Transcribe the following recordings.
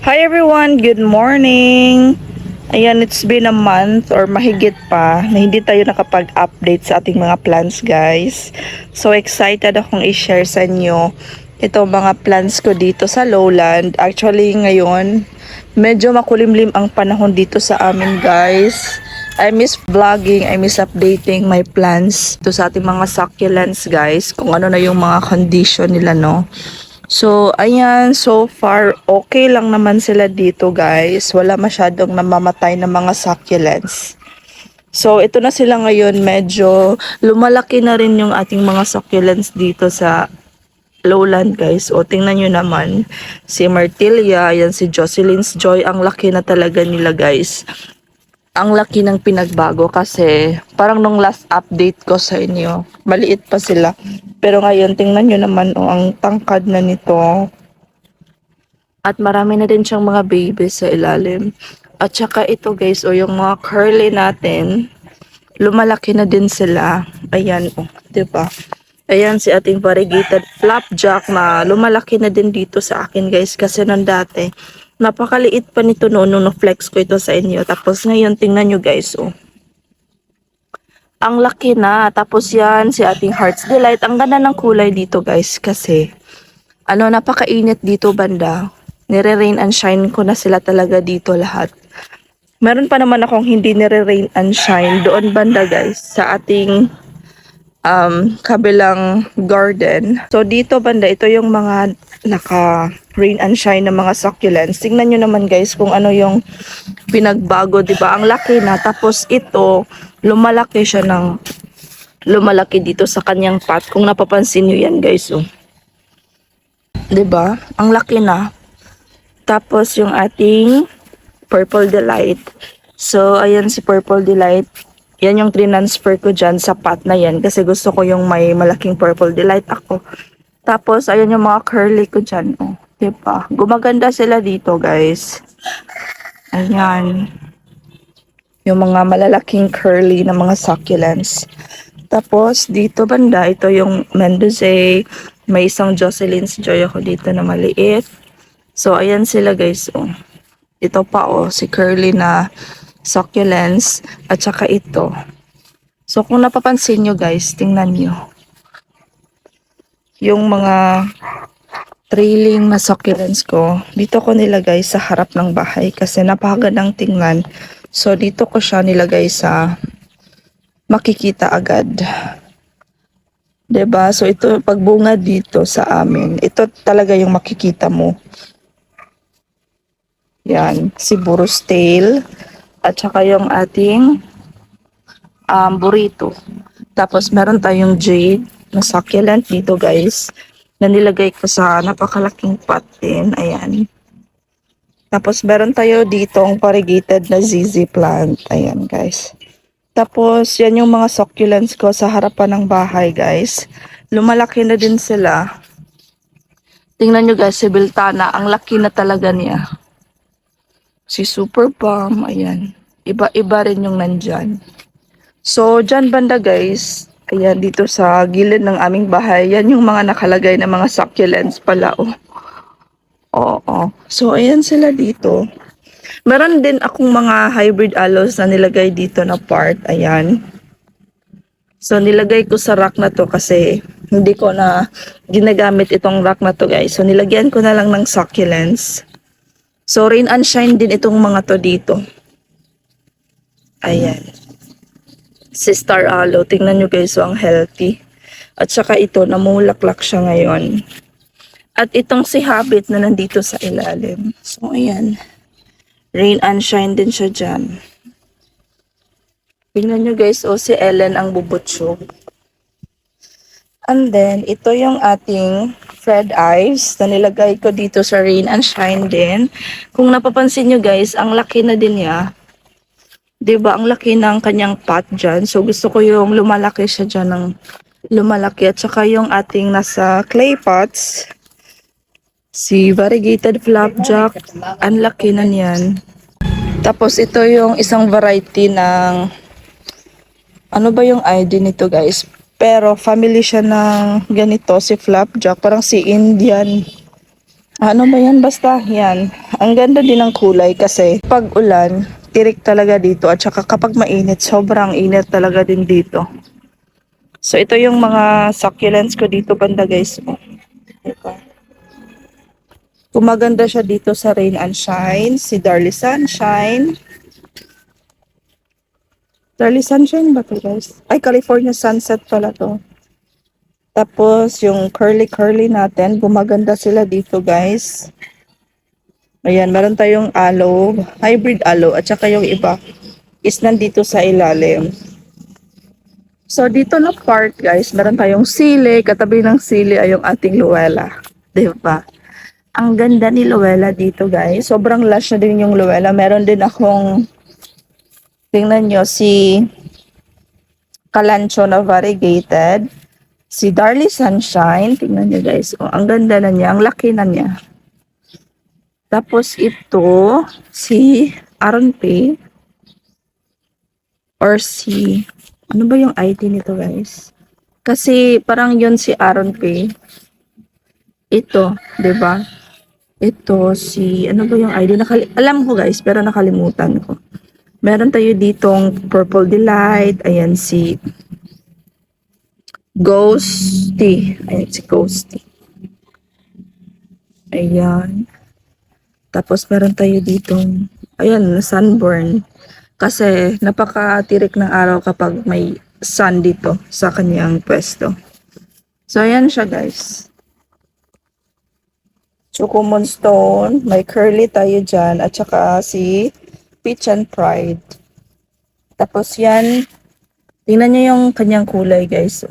Hi everyone, good morning! Ayan, it's been a month or mahigit pa na hindi tayo nakapag-update sa ating mga plans guys. So excited akong i-share sa inyo ito mga plans ko dito sa lowland. Actually ngayon, medyo makulimlim ang panahon dito sa amin guys. I miss vlogging, I miss updating my plans to sa ating mga succulents guys, kung ano na yung mga condition nila no. So, ayan, so far, okay lang naman sila dito, guys. Wala masyadong namamatay na mga succulents. So, ito na sila ngayon. Medyo lumalaki na rin yung ating mga succulents dito sa lowland, guys. O, tingnan nyo naman. Si Martilia, ayan si Jocelyn's Joy. Ang laki na talaga nila, guys. Ang laki ng pinagbago kasi parang nung last update ko sa inyo, maliit pa sila. Pero ngayon, tingnan nyo naman oh, ang tangkad na nito. At marami na din siyang mga babies sa ilalim. At saka ito guys, o yung mga curly natin, lumalaki na din sila. Ayan, oh, 'di ba? Ayan si ating variegated flapjack na lumalaki na din dito sa akin guys kasi nung dati napakaliit pa nito noon nung na-flex ko ito sa inyo. Tapos ngayon tingnan nyo guys oh. Ang laki na. Tapos yan si ating Heart's Delight. Ang ganda ng kulay dito guys kasi ano napakainit dito banda. Nire-rain and shine ko na sila talaga dito lahat. Meron pa naman akong hindi nire-rain and shine doon banda guys sa ating um, kabilang garden. So dito banda, ito yung mga naka rain and shine na mga succulents. Tingnan nyo naman guys kung ano yung pinagbago, di ba? Ang laki na. Tapos ito, lumalaki siya ng lumalaki dito sa kanyang pot. Kung napapansin nyo yan guys, oh. Di ba? Ang laki na. Tapos yung ating Purple Delight. So, ayan si Purple Delight. Yan yung transfer ko dyan sa pot na yan kasi gusto ko yung may malaking Purple Delight ako. Tapos, ayan yung mga curly ko dyan. Oh, diba? Gumaganda sila dito, guys. Ayan. Yung mga malalaking curly na mga succulents. Tapos, dito banda, ito yung Mendoza. May isang Jocelyn's Joy ako dito na maliit. So, ayan sila guys. Oh. Ito pa oh, si curly na succulents. At saka ito. So, kung napapansin nyo guys, tingnan nyo. Yung mga trailing na succulents ko, dito ko nilagay sa harap ng bahay kasi napakagandang tingnan. So, dito ko siya nilagay sa makikita agad. ba? So ito pagbunga dito sa amin. Ito talaga yung makikita mo. Yan, si Burro's tail at saka yung ating um, burrito. Tapos meron tayong jade na succulent dito guys na nilagay ko sa napakalaking pot din. Ayan. Tapos meron tayo ditong variegated na ZZ plant. Ayan guys. Tapos, yan yung mga succulents ko sa harapan ng bahay, guys. Lumalaki na din sila. Tingnan nyo guys, si Biltana, ang laki na talaga niya. Si Super Bomb, ayan. Iba-iba rin yung nandyan. So, dyan banda guys, ayan, dito sa gilid ng aming bahay, yan yung mga nakalagay na mga succulents pala, oh. Oo. So, ayan sila dito. Meron din akong mga hybrid aloes na nilagay dito na part. Ayan. So, nilagay ko sa rack na to kasi hindi ko na ginagamit itong rack na to guys. So, nilagyan ko na lang ng succulents. So, rain and shine din itong mga to dito. Ayan. Si Star Aloe. Tingnan nyo guys, so ang healthy. At saka ito, namulaklak siya ngayon. At itong si Habit na nandito sa ilalim. So, ayan. Rain and shine din siya dyan. Tingnan nyo guys, o si Ellen ang bubutso. And then, ito yung ating Fred Eyes na nilagay ko dito sa Rain and Shine din. Kung napapansin nyo guys, ang laki na din niya. ba Ang laki ng kanyang pot dyan. So, gusto ko yung lumalaki siya dyan ng lumalaki. At saka yung ating nasa clay pots. Si variegated flapjack, ang laki na niyan. Tapos ito yung isang variety ng ano ba yung ID nito guys? Pero family siya ng ganito, si flapjack, parang si Indian Ano ba yan? Basta yan. Ang ganda din ng kulay kasi pag ulan, tirik talaga dito at saka kapag mainit, sobrang init talaga din dito. So ito yung mga succulents ko dito banda guys. Oh. Diba? Kumaganda siya dito sa Rain and Shine, si Darly Sunshine. Darly Sunshine ba to guys? Ay, California Sunset pala to. Tapos, yung curly-curly natin, gumaganda sila dito, guys. Ayan, meron tayong aloe, hybrid aloe, at saka yung iba is nandito sa ilalim. So, dito na part, guys, meron tayong sili. Katabi ng sili ay yung ating Luella. Diba? Ang ganda ni Luella dito, guys. Sobrang lush na din yung Luella. Meron din akong, tingnan nyo, si Kalancho na variegated si Darly Sunshine. Tingnan niyo guys. Oh, ang ganda na niya. Ang laki na niya. Tapos ito, si Aaron P. Or si, ano ba yung ID nito guys? Kasi parang yun si Aaron P. Ito, ba? Ito si, ano ba yung ID? Nakali alam ko guys, pero nakalimutan ko. Meron tayo ditong Purple Delight. Ayan si Ghosty. Ayan si Ghosty. Ayan. Tapos meron tayo ditong, ayan, sunburn. Kasi napakatirik ng araw kapag may sun dito sa kanyang pwesto. So, ayan siya guys. Chukumon Stone, may curly tayo dyan, at saka si Peach and Pride. Tapos yan, tingnan nyo yung kanyang kulay guys.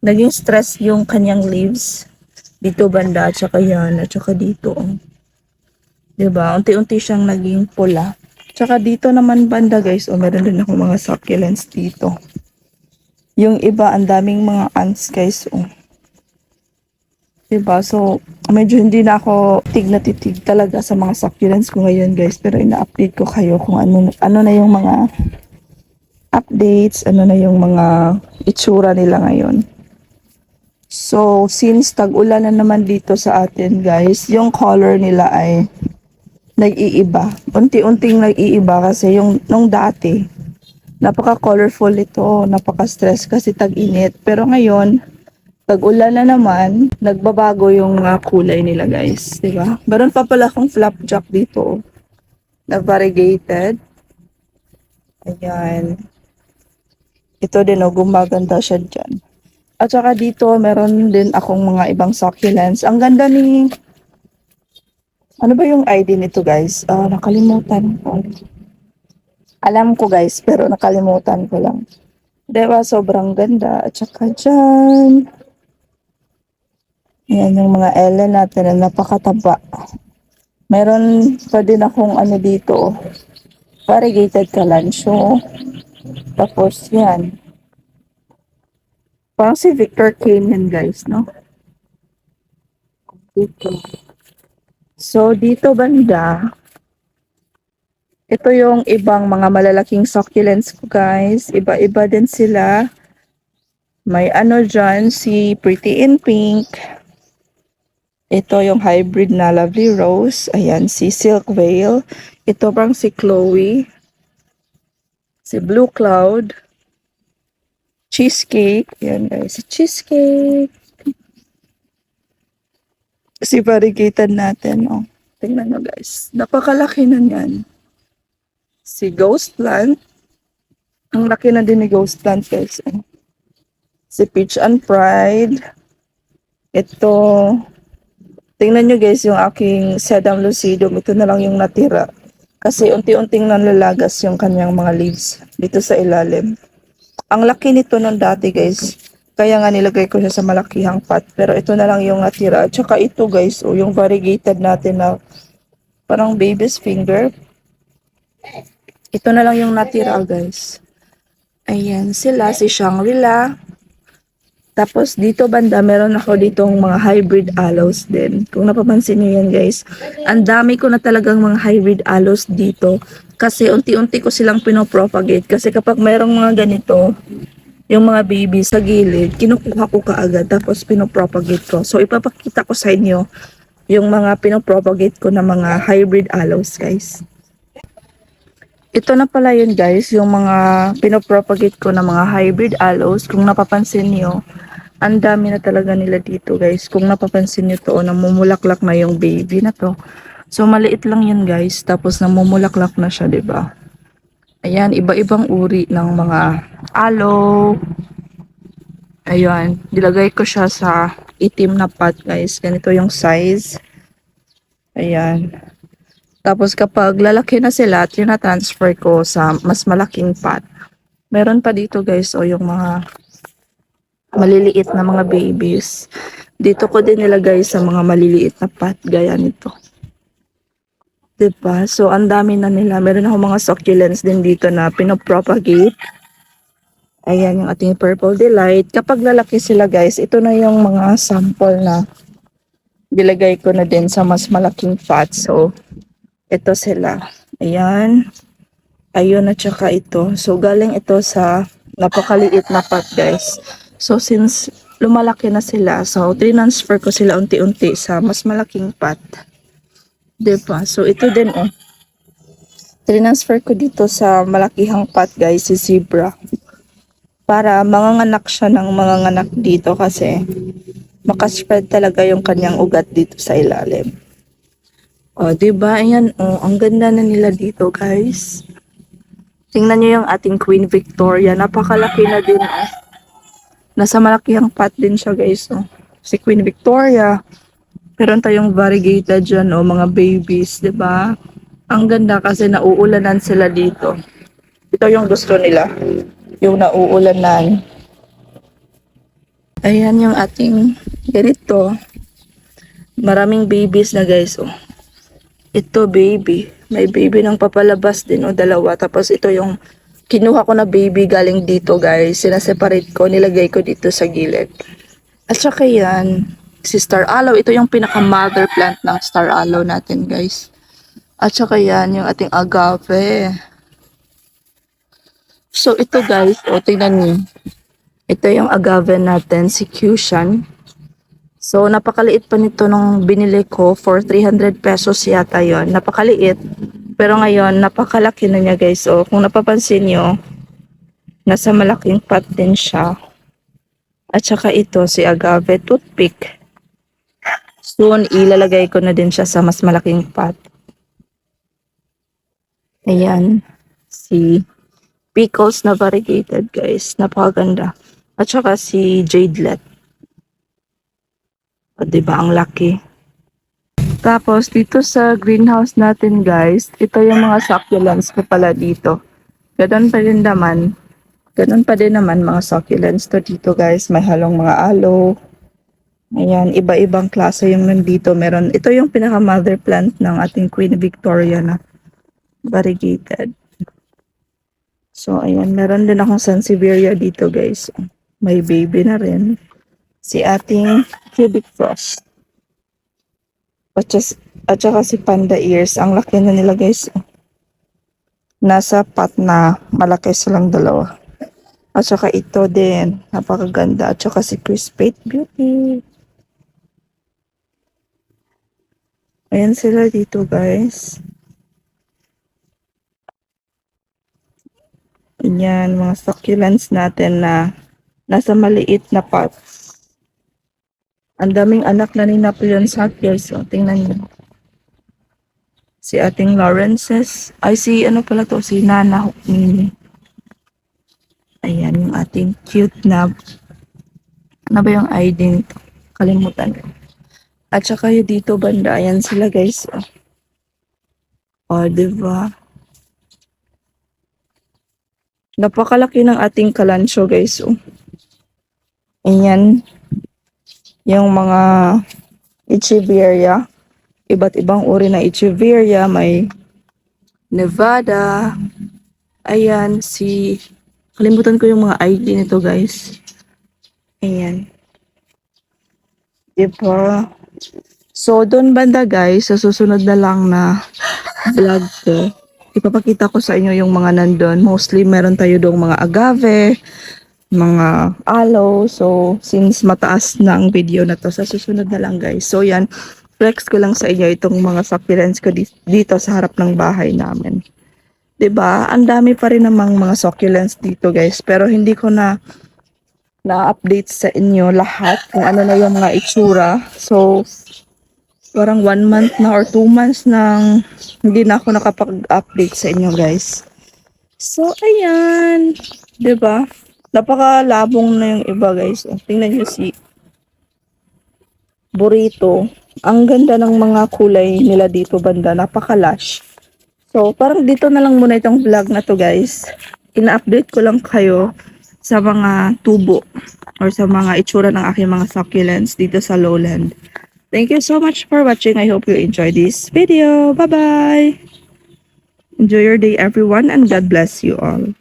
Naging stress yung kanyang leaves. Dito banda, at saka yan, at saka dito. oh. 'Di ba Unti-unti siyang naging pula. Tsaka dito naman banda guys, oh, meron din ako mga succulents dito. Yung iba, ang daming mga ants guys, oh. 'Di ba So, medyo hindi na ako tig na titig talaga sa mga succulents ko ngayon guys. Pero ina-update ko kayo kung ano, ano na yung mga updates, ano na yung mga itsura nila ngayon. So, since tag-ulan na naman dito sa atin, guys, yung color nila ay nag-iiba. Unti-unting nag-iiba kasi yung nung dati, napaka-colorful ito, napaka-stress kasi tag-init. Pero ngayon, tag-ulan na naman, nagbabago yung mga kulay nila, guys. Ba? Meron pa pala akong flapjack dito, oh, na variegated. Ayan. Ito din, oh, gumaganda siya dyan. At saka dito, meron din akong mga ibang succulents. Ang ganda ni... Ano ba yung ID nito, guys? Ah, nakalimutan ko. Alam ko, guys, pero nakalimutan ko lang. Diba, sobrang ganda. At saka dyan. Yan yung mga Ellen natin na napakataba. Meron pa din akong ano dito. Variegated kalancho. Tapos yan. Parang si Victor yan guys, no? Dito. So, dito banda, ito yung ibang mga malalaking succulents ko guys. Iba-iba din sila. May ano dyan, si Pretty in Pink. Ito yung hybrid na Lovely Rose. Ayan, si Silk Veil. Ito parang si Chloe. Si Blue Cloud. Cheesecake. Ayan guys, si Cheesecake. Si variegated natin, oh. Tingnan nyo guys. Napakalaki na niyan. Si Ghost Plant. Ang laki na din ni Ghost Plant guys. oh. Si Peach and Pride. Ito. Tingnan nyo guys yung aking Sedum lucidum. Ito na lang yung natira. Kasi unti-unting nanlalagas yung kanyang mga leaves dito sa ilalim. Ang laki nito nung dati guys. Kaya nga nilagay ko siya sa malakihang pot. Pero ito na lang yung natira. At saka ito guys, oh, yung variegated natin na parang baby's finger. Ito na lang yung natira guys. Ayan sila, si Shangri-La. Tapos dito banda, meron ako ditong mga hybrid aloes din. Kung napapansin niyo yan guys, ang dami ko na talagang mga hybrid aloes dito. Kasi unti-unti ko silang pinopropagate. Kasi kapag merong mga ganito, yung mga baby sa gilid, kinukuha ko kaagad tapos pinopropagate ko. So ipapakita ko sa inyo yung mga pinopropagate ko na mga hybrid aloes guys. Ito na pala yun guys, yung mga pinopropagate ko na mga hybrid aloes. Kung napapansin nyo, ang dami na talaga nila dito guys. Kung napapansin nyo to, namumulaklak na yung baby na to. So maliit lang yun guys, tapos namumulaklak na siya, ba? Ayan, iba-ibang uri ng mga aloe. Ayan, nilagay ko siya sa itim na pot guys. Ganito yung size. Ayan. Tapos kapag lalaki na sila, tina-transfer ko sa mas malaking pot. Meron pa dito guys, o yung mga maliliit na mga babies. Dito ko din nilagay sa mga maliliit na pot, gaya nito. 'Di ba? So, ang dami na nila. Meron ako mga succulents din dito na pinopropagate. Ayan yung ating Purple Delight. Kapag lalaki sila guys, ito na yung mga sample na dilagay ko na din sa mas malaking pot. So, ito sila. Ayan. Ayun at saka ito. So, galing ito sa napakaliit na pot guys. So, since lumalaki na sila, so, transfer ko sila unti-unti sa mas malaking pot. Diba? So, ito din oh. Transfer ko dito sa malakihang pot guys, si Zebra. Para manganganak siya ng manganganak dito kasi makaspread talaga yung kanyang ugat dito sa ilalim. O, di ba? Ayan, oh, ang ganda na nila dito, guys. Tingnan niyo yung ating Queen Victoria. Napakalaki na din, oh. Nasa malakihang pot din siya, guys, oh. Si Queen Victoria. Meron tayong variegated dyan, oh, mga babies, ba? Ang ganda kasi nauulanan sila dito. Ito yung gusto nila. Yung nauulanan. Ayan yung ating ganito. Maraming babies na guys, oh. Ito baby. May baby ng papalabas din, oh, dalawa. Tapos ito yung kinuha ko na baby galing dito, guys. Sinaseparate ko, nilagay ko dito sa gilid. At saka yan, si Star Aloe. Ito yung pinaka-mother plant ng Star Aloe natin, guys. At saka yan, yung ating agave. So, ito guys, o tingnan niyo. Ito yung agave natin, si Cushion. So, napakaliit pa nito nung binili ko for 300 pesos yata yon Napakaliit. Pero ngayon, napakalaki na niya guys. So, kung napapansin nyo, nasa malaking pot din siya. At saka ito, si agave toothpick. Soon, ilalagay ko na din siya sa mas malaking pot. Ayan. Si pickles na variegated, guys. Napakaganda. At saka si jadelet. O, diba? Ang laki. Tapos, dito sa greenhouse natin, guys, ito yung mga succulents ko pala dito. Ganon pa rin naman. Ganon pa din naman mga succulents to dito, guys. May halong mga aloe. Ayan, iba-ibang klase yung nandito. Meron, ito yung pinaka-mother plant ng ating Queen Victoria na variegated. So, ayan, meron din akong Sansevieria dito, guys. May baby na rin. Si ating cubic frost. At, just, at saka si panda ears. Ang laki na nila, guys. Nasa pot na malaki silang dalawa. At saka ito din. Napakaganda. At saka si Crispate Beauty. Ayan sila dito, guys. Yan, mga succulents natin na nasa maliit na pot. Ang daming anak na ni Napoleon Sackers. So, tingnan niyo. Si ating Lawrences. Ay, si ano pala to? Si Nana Hukmini. Ayan, yung ating cute na ano ba yung ID nito? Kalimutan ko. At saka yung dito banda. Ayan sila guys. O, oh, diba? Napakalaki ng ating kalansyo guys. Oh. Ayan. Yung mga Echeveria. Iba't ibang uri ng Echeveria. May Nevada. Ayan. Si... Kalimutan ko yung mga ID nito guys. Ayan. Diba? So, doon banda guys, sa susunod na lang na vlog ko, ipapakita ko sa inyo yung mga nandun. Mostly, meron tayo doong mga agave, mga aloe. So, since mataas na ang video na to, sa susunod na lang guys. So, yan. Flex ko lang sa inyo itong mga succulents ko di- dito sa harap ng bahay namin. 'Di ba? Ang dami pa rin namang mga succulents dito guys. Pero hindi ko na na-update sa inyo lahat kung ano na yung mga itsura. So, parang one month na or two months nang hindi na ako nakapag-update sa inyo guys. So, ayan. 'Di ba? Napakalabong na yung iba guys. Oh, tingnan nyo si Burrito. Ang ganda ng mga kulay nila dito banda. Napakalash. So, parang dito na lang muna itong vlog na to guys. Ina-update ko lang kayo sa mga tubo or sa mga itsura ng aking mga succulents dito sa lowland. Thank you so much for watching. I hope you enjoyed this video. Bye-bye! Enjoy your day everyone and God bless you all.